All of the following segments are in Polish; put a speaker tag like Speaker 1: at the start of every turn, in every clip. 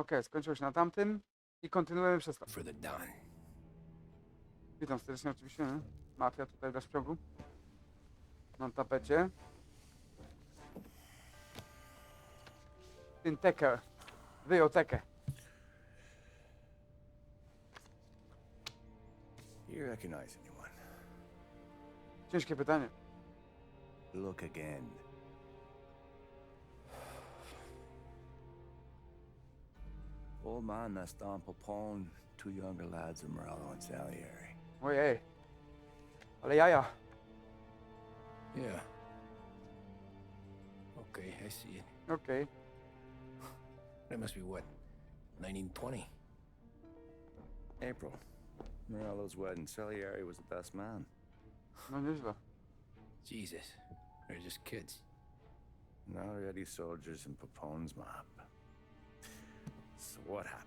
Speaker 1: Okej, skończyło się na tamtym i kontynuujemy przez to. Witam serdecznie oczywiście. nie? Mafia tutaj dla szpiogu. Na tapecie.
Speaker 2: You recognize anyone?
Speaker 1: Ciężkie pytanie.
Speaker 2: Look again. Old man, that's Don Popone, two younger lads of Morello and Salieri.
Speaker 1: Ojej. Eh. Ale jaja.
Speaker 3: Yeah. Okay, I see it.
Speaker 1: Okay.
Speaker 3: That must be what? 1920?
Speaker 2: April. Morello's wedding. Salieri was the best man.
Speaker 1: No nieźle.
Speaker 3: Jesus. They're just kids.
Speaker 2: Now already soldiers in Popone's mob. So what happened?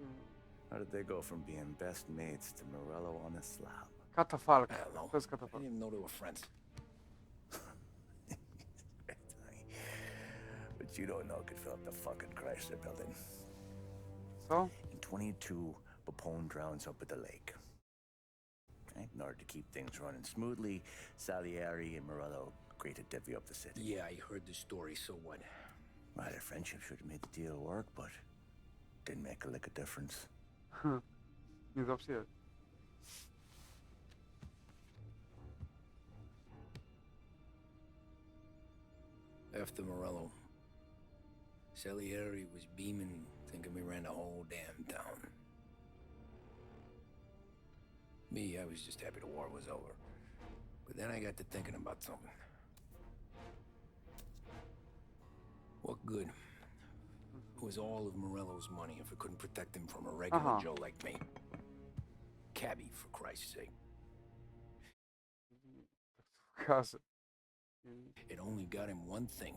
Speaker 2: Hmm. How did they go from being best mates to Morello on a slab?
Speaker 1: Katafalk.
Speaker 3: I don't know.
Speaker 1: To jest
Speaker 3: I didn't even know they were friends.
Speaker 2: but you don't know could fill up the fucking Chrysler building.
Speaker 1: So?
Speaker 2: In 22, Popone drowns up at the lake. Okay, In order to keep things running smoothly, Salieri and Morello agree to divvy up the city.
Speaker 3: Yeah, I heard the story, so what?
Speaker 2: Well, their friendship should have made the deal work, but didn't make a lick of difference. Huh.
Speaker 1: Nie zawsze
Speaker 3: After Morello, Salieri was beaming, thinking we ran the whole damn town. Me, I was just happy the war was over. But then I got to thinking about something. What good was all of Morello's money if it couldn't protect him from a regular
Speaker 1: Uh-huh.
Speaker 3: Joe like me? Cabby, for Christ's sake. It only got him one thing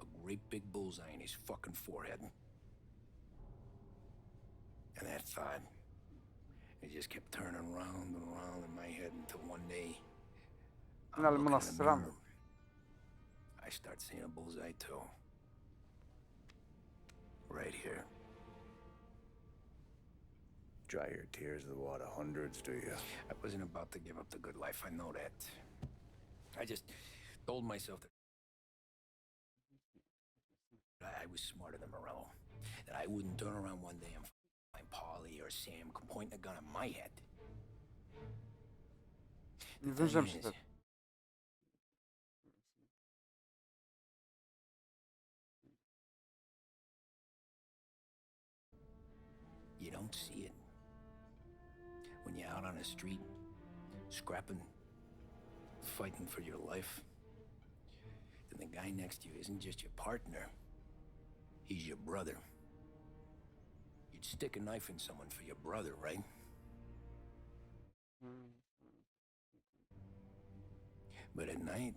Speaker 3: a great big bullseye in his fucking forehead. And that thought, it just kept turning round and round in my head until one day. I'm looking in the mirror. I start seeing a bullseye too. Right here.
Speaker 2: Dry your tears of the water hundreds, do you?
Speaker 3: I wasn't about to give up the good life, I know that. I just told myself that I was smarter than Morello. That I wouldn't turn around one day and find Polly or Sam pointing a gun at my head.
Speaker 1: Nie
Speaker 3: The thing is, the street, scrapping, fighting for your life, then the guy next to you isn't just your partner, he's your brother. You'd stick a knife in someone for your brother, right? But at night,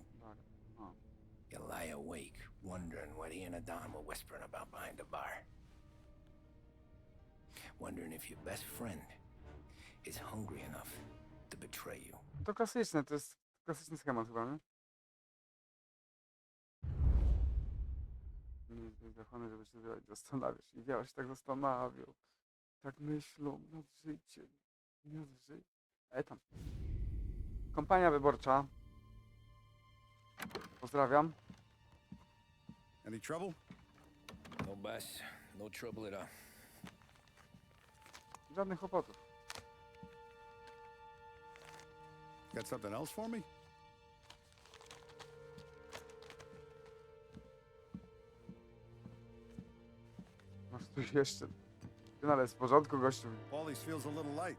Speaker 3: you lie awake, wondering what he and Adon were whispering about behind the bar. Wondering if your best friend is hungry enough to betray you.
Speaker 1: To klasyczne, to jest klasyczny schemat chyba, nie? Nie jest zachowany, żeby się zastanawiać. I ja się tak zastanawiał. Tak myślą nad życiem. Nad życiem. E tam. Kompania wyborcza. Pozdrawiam.
Speaker 4: Any trouble?
Speaker 3: No, boss. No trouble at all.
Speaker 1: Żadnych kłopotów.
Speaker 4: Got something else for me?
Speaker 1: Masz tu jeszcze. Ty, no ale jest w porządku, gościu.
Speaker 4: Paulie's feels a little light.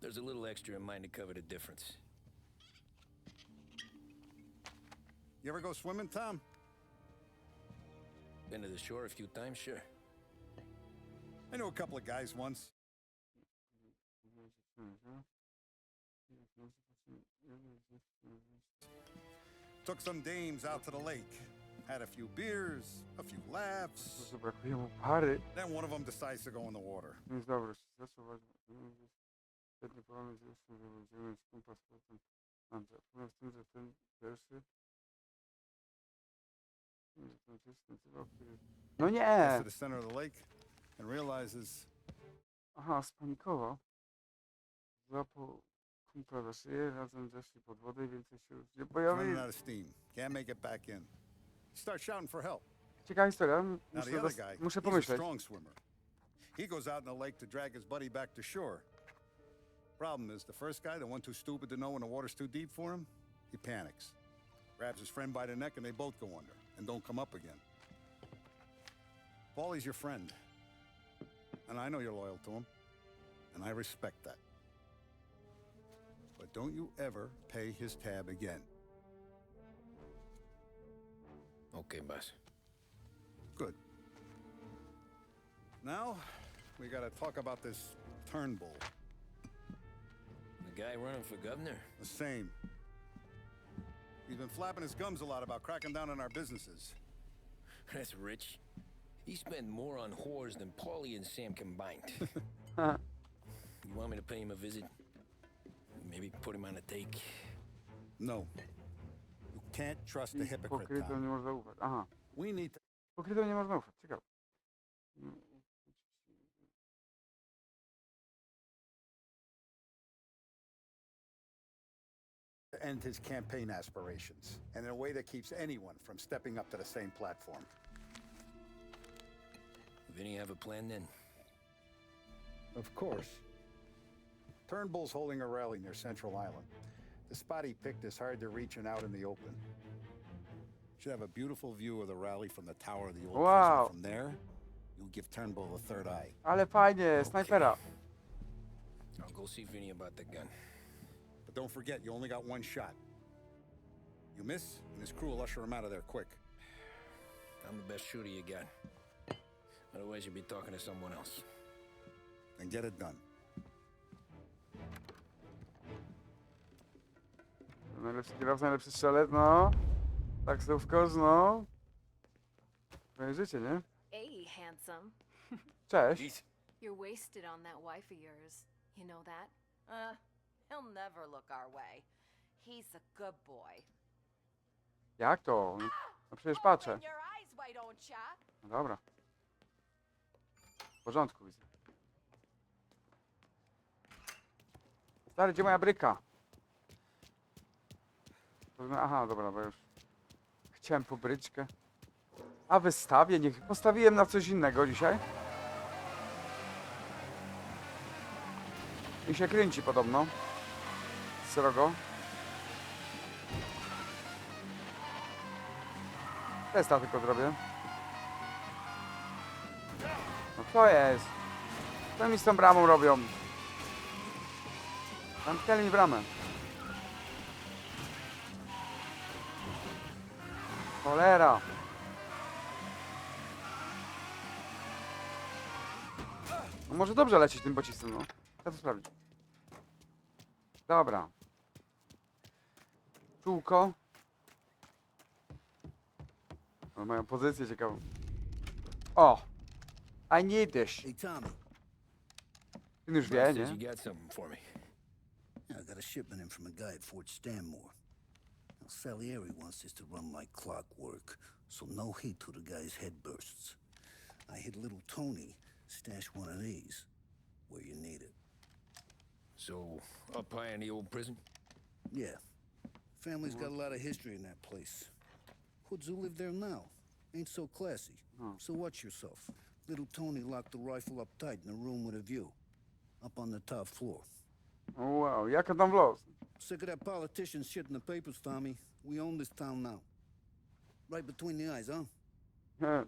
Speaker 3: There's a little extra in mine to cover the difference.
Speaker 4: You ever go swimming, Tom?
Speaker 3: Been to the shore a few times, sure.
Speaker 4: I knew a couple of guys once. Took some dames out to the lake. Had a few beers, a few laughs. Then one of them decides to go in the water.
Speaker 1: No,
Speaker 4: yeah.
Speaker 1: varız.
Speaker 4: To the center of the lake and realizes...
Speaker 1: Aha, spanikował. Zapo kumpla za szyję, razem zeszli pod wodę i więcej się już nie pojawi.
Speaker 4: running out of steam. Can't make it back in. He starts shouting for help.
Speaker 1: Ciekawa historia,
Speaker 4: Now
Speaker 1: muszę,
Speaker 4: the other guy,
Speaker 1: muszę
Speaker 4: he's a
Speaker 1: pomyśleć.
Speaker 4: strong swimmer. He goes out in the lake to drag his buddy back to shore. Problem is, the first guy, the one too stupid to know when the water's too deep for him, he panics. Grabs his friend by the neck and they both go under and don't come up again. Paulie's your friend. And I know you're loyal to him. And I respect that. But don't you ever pay his tab again.
Speaker 3: Okay, boss.
Speaker 4: Good. Now, we gotta talk about this Turnbull.
Speaker 3: The guy running for governor?
Speaker 4: The same. He's been flapping his gums a lot about cracking down on our businesses.
Speaker 3: That's rich. He spent more on whores than Paulie and Sam combined.
Speaker 1: Haha.
Speaker 3: you want me to pay him a visit? Maybe put him on a take?
Speaker 4: No. You can't trust a
Speaker 1: I
Speaker 4: hypocrite,
Speaker 1: Pokrytom
Speaker 4: Tom.
Speaker 1: nie można ufać. Aha,
Speaker 4: We need to
Speaker 1: pokrytom nie można ufać, ciekawe.
Speaker 4: End his campaign aspirations, and in a way that keeps anyone from stepping up to the same platform.
Speaker 3: Vinny have a plan then?
Speaker 4: Of course. Turnbull's holding a rally near Central Island. The spot he picked is hard to reach and out in the open. Should have a beautiful view of the rally from the tower of the old
Speaker 1: Wow.
Speaker 4: prison. From there, you'll give Turnbull a third eye.
Speaker 1: Ale fajnie, snajpera.
Speaker 3: I'll go see Vinny about the gun.
Speaker 4: But don't forget, you only got one shot. You miss, and his crew will usher him out of there quick.
Speaker 3: I'm the best shooter you got. Otherwise, you'll be talking to someone else.
Speaker 4: And get it done.
Speaker 1: Najlepszy kierowca, najlepszy strzelec, no. Taksówkarz, no. Moje życie, nie?
Speaker 5: Hey, handsome.
Speaker 1: Cześć.
Speaker 3: Jeez.
Speaker 5: You're wasted on that wife of yours. You know that?
Speaker 6: Uh, he'll never look our way. He's a good boy.
Speaker 1: Jak to? No przecież patrzę.
Speaker 6: Open your eyes, why don't ya?
Speaker 1: No dobra. W porządku widzę. Stary, gdzie moja bryka? Aha, dobra, bo już chciałem po bryczkę. A wystawię, niech postawiłem na coś innego dzisiaj. I się kręci podobno. Srogo. Testa tylko zrobię. No co jest? Co mi z tą bramą robią? Zamknęli mi bramę. Cholera. No może dobrze lecieć tym pociskiem, no. Chcę to sprawdzić. Dobra. Czółko. No, mają pozycję ciekawą. O! I need this.
Speaker 7: Hey, Tommy.
Speaker 1: Ty już wie,
Speaker 3: says
Speaker 1: nie?
Speaker 3: you got something for me.
Speaker 7: I got a shipment in from a guy at Fort Stanmore. Now, Salieri wants this to run like clockwork, so no heat till the guy's head bursts. I hit little Tony stash one of these where you need it.
Speaker 3: So, up high in the old prison?
Speaker 7: Yeah. Family's got a lot of history in that place. Hoods who live there now. Ain't so classy. So watch yourself. Little Tony locked the rifle up tight in a room with a view. Up on the top floor.
Speaker 1: Oh wow, jaka tam wlos?
Speaker 7: Sick of that politician shit in the papers, Tommy. We own this town now. Right between the eyes, huh?
Speaker 1: Nie.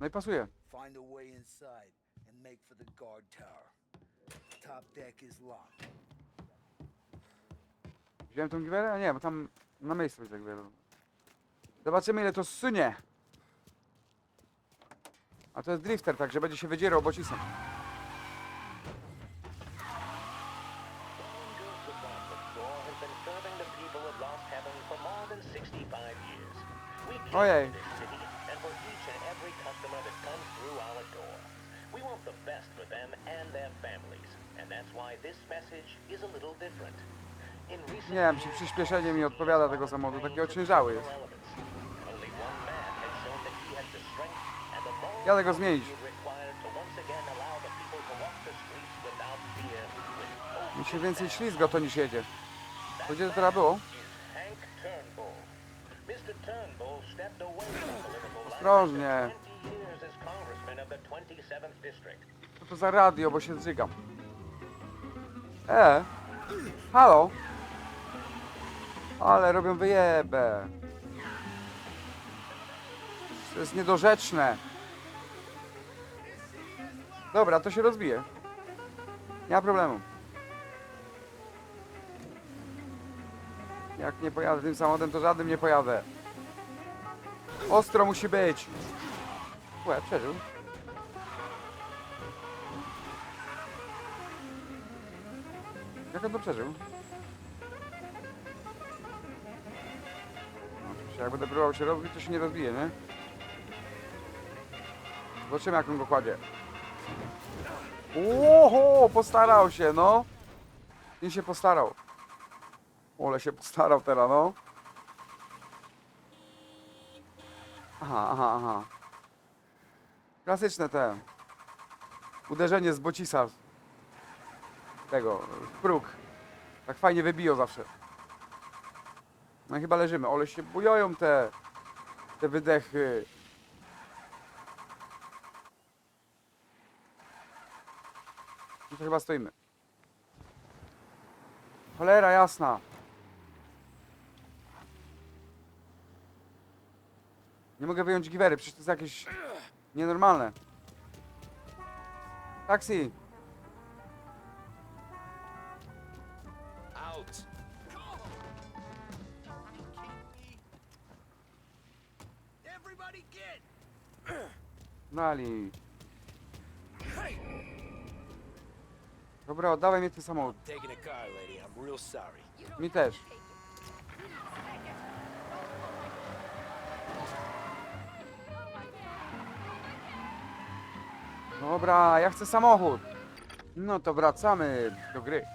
Speaker 1: No i pasuje.
Speaker 7: Find a way inside and make for the guard tower. Top deck is locked.
Speaker 1: Wziąłem tą giwerę? A nie, bo tam na miejscu widzę giwerę. Zobaczymy ile to sunie. A to jest drifter, także będzie się wydzierał bocisem. Zmienić.
Speaker 8: required to once again allow the people to walk the streets without fear, with
Speaker 1: Mi się więcej ślizga to niż jedzie. To gdzie to teraz było?
Speaker 8: District.
Speaker 1: Co to za radio, bo się zżygam. E, halo? Ale robią wyjebę. To jest niedorzeczne. Dobra, to się rozbije. Nie ma problemu. Jak nie pojadę tym samochodem, to żadnym nie pojadę. Ostro musi być. Łe, przeżył. Jak on to przeżył? Oczywiście, jak będę próbował się rozbić, to się nie rozbije, nie? Zobaczymy, jak on go kładzie. Oho, postarał się, no. Nie się postarał. Ole się postarał teraz, no. Aha, aha, aha. Klasyczne te. Uderzenie z bocisa tego, w próg. Tak fajnie wybiją zawsze. No i chyba leżymy. Ole się bujoją te, te wydechy. No to chyba stoimy. Cholera jasna. Nie mogę wyjąć giwery, przecież to jest jakieś nienormalne. Taksi!
Speaker 3: Out. Everybody get.
Speaker 1: Dali. Dobra, oddawaj mi ten samochód.
Speaker 3: Taking a car, lady. I'm real sorry.
Speaker 1: Mi też. Dobra, ja chcę samochód. No to wracamy do gry.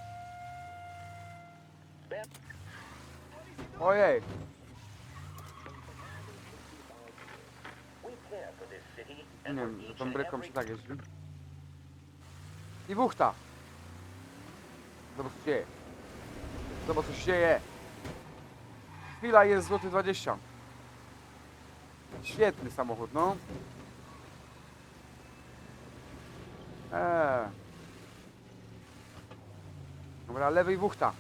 Speaker 1: Ojej, nie wiem, że tą bryką się tak jeździ. I wuchta. Zobacz co się dzieje. Zobacz co się dzieje. Chwila jest złoty 20. Świetny samochód, no. Eee. Dobra, lewej wuchta.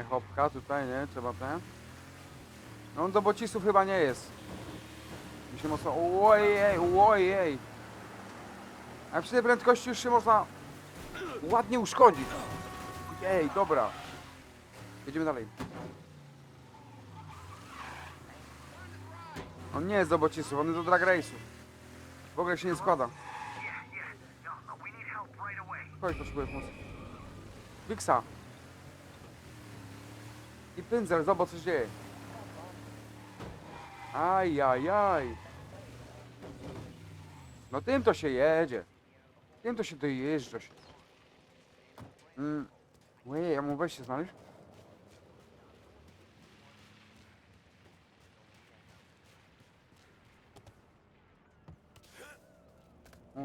Speaker 1: I hopka tutaj, nie? Trzeba ten. No on do bocisów chyba nie jest. Mi się mocno... Ojej, ojej. A przy tej prędkości już się można ładnie uszkodzić. Ej, dobra. Jedziemy dalej. On nie jest do bocisów, on jest do drag race'ów. W ogóle się nie składa. Chodź, potrzebuję pomocy. Wiksa. I pędzel, zobacz co się dzieje. Aj, aj, aj. No tym to się jedzie. Tym to się dojeżdża się. Mm. Ojej, ja mu weź się znaleźć.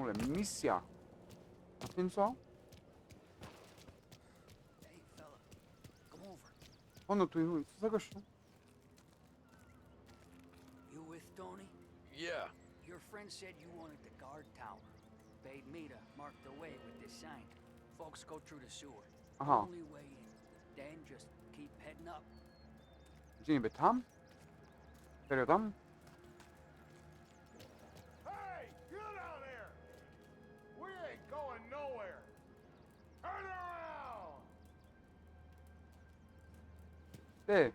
Speaker 1: Ole, misja. A tym co?
Speaker 3: Hey, fella. Come over.
Speaker 1: Ono tu, co za gościu?
Speaker 9: You with Tony?
Speaker 3: Yeah.
Speaker 9: Your friend said you wanted the guard tower. Bade me to mark the way with this sign. Folks go through the sewer.
Speaker 1: Aha.
Speaker 9: Only way in. Then just keep heading up.
Speaker 1: Gdzie niby tam? Serio tam? Ty.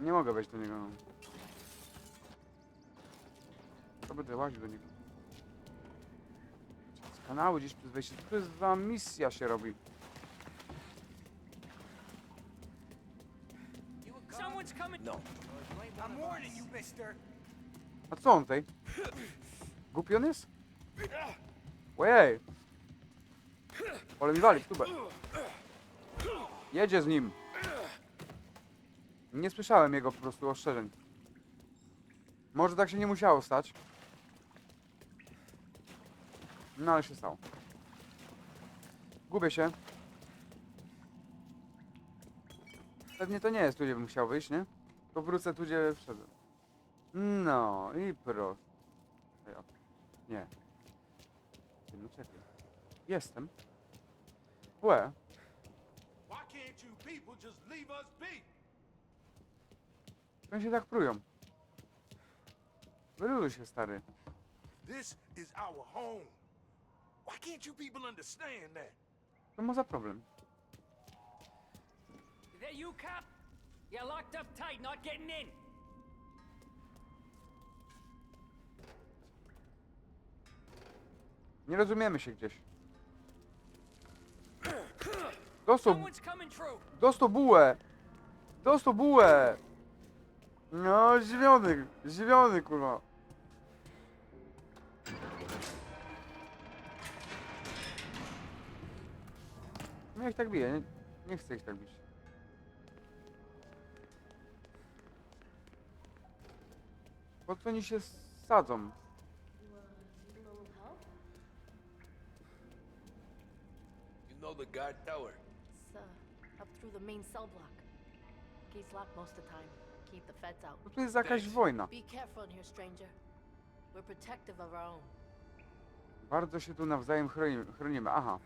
Speaker 1: Nie mogę wejść do niego. no. To będę łaził do niego. Z kanału gdzieś przez wejście. Co to jest za misja się robi?
Speaker 9: coming?
Speaker 3: No.
Speaker 9: I'm warning you, mister.
Speaker 1: A co on tutaj? Głupi on jest? Ojej! Ale mi wali w tubę. Jedzie z nim. Nie słyszałem jego po prostu ostrzeżeń. Może tak się nie musiało stać. No ale się stało. Gubię się. Pewnie to nie jest tu, gdzie bym chciał wyjść, nie? To wrócę tu, gdzie wszedłem. No i proszę. Nie. Ty, No czekaj. Jestem. Łe.
Speaker 10: Why can't you people just leave us be?
Speaker 1: Oni się tak prują. Wyluzuj się, stary.
Speaker 10: This is our home. Why can't you people understand that?
Speaker 1: Co ma za problem?
Speaker 9: That you, cop? You're locked up tight, not getting in.
Speaker 1: Nie rozumiemy się gdzieś. Dostał, dostał bułę! Dostał bułę! No, zdziwiony, zdziwiony, kurwa. Nie ich tak bije, nie, nie chcę ich tak bić. Po co oni się sadzą?
Speaker 10: Know the guard tower.
Speaker 5: It's uh, up through the main cell block. Gate's locked most of the time. Keep the feds out.
Speaker 1: Tu jest jakaś wojna.
Speaker 5: Be careful in here, stranger. We're protective of our own.
Speaker 1: Bardzo się tu nawzajem chronimy. chronimy. Aha.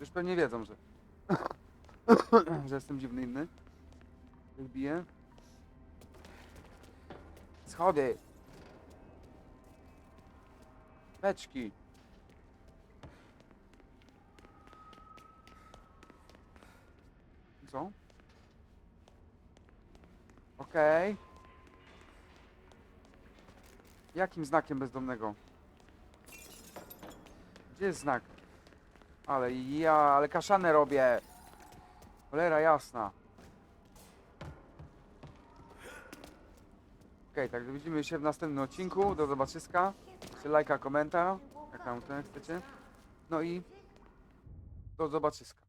Speaker 1: Już pewnie wiedzą, że... że jestem dziwny inny. Jak biję. Schody. Beczki. Co? Okej. Jakim znakiem bezdomnego? Gdzie jest znak? Ale ja, ale kaszanę robię. Cholera jasna. Okej, tak widzimy się w następnym odcinku. Do zobaczyska. Czy lajka, komentarz. Jak tam chcecie. No i do zobaczyska.